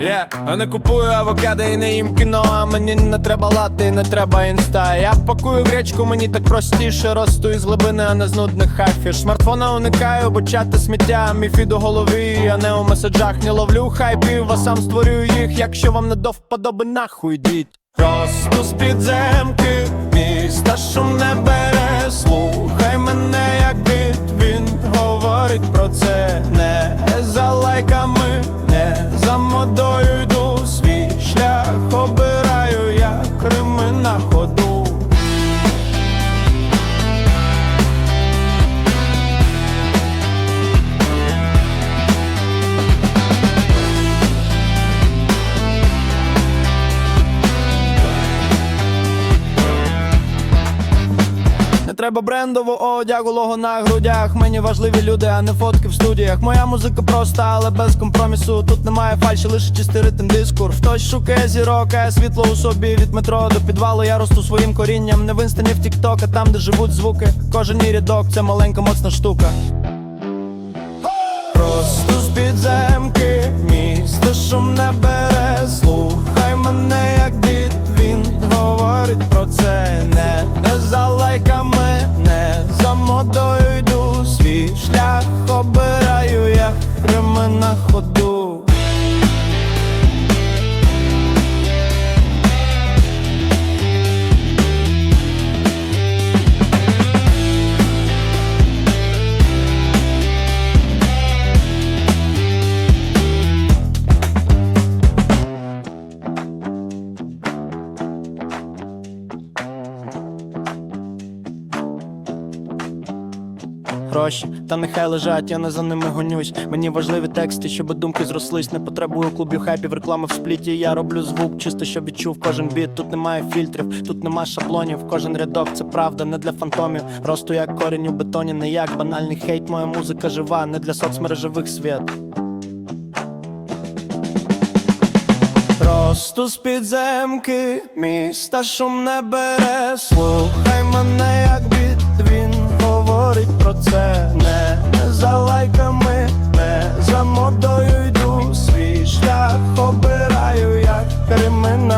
Yeah, а не купую авокадо і не їм кіно, а мені не треба лати, не треба інста. Я пакую гречку, мені так простіше росту із глибини, а не з нудних афіш. Смартфона уникаю, бо чати сміття, мій фід у голові, я не у меседжах не ловлю хайпів, а сам створюю їх. Якщо вам не до вподоби, нахуй йдіть. Росту з підземки, міста шум не бере, говорить про це, не за лайками, не за модою треба брендового одягу, лого на грудях. Мені важливі люди, а не фотки в студіях. Моя музика проста, але без компромісу. Тут немає фальші, лише чистий ритм дискур. Хтось шукає зірок, а світло у собі від метро до підвалу. Я росту своїм корінням. Не в інстані в тікток, а там, де живуть звуки. Кожен мій рядок це маленька моцна штука. Просто з підземки, місто шум не за йду, свій шлях обираю, як Рими на ходу. Гроші, та нехай лежать, я не за ними гонюсь. Мені важливі тексти, щоб думки зрослись. Не потребую клубів хайпів, реклами в спліті. Я роблю звук, чисто щоб відчув кожен біт. Тут немає фільтрів, тут нема шаблонів. Кожен рядок це правда, не для фантомів. Росту як корінь у бетоні, не як банальний хейт. Моя музика жива, не для соцмережевих свят. Просто з підземки, міста шум не бере, слухай мене, про це не за лайками, не за модою йду свій шлях обираю, як кримінал.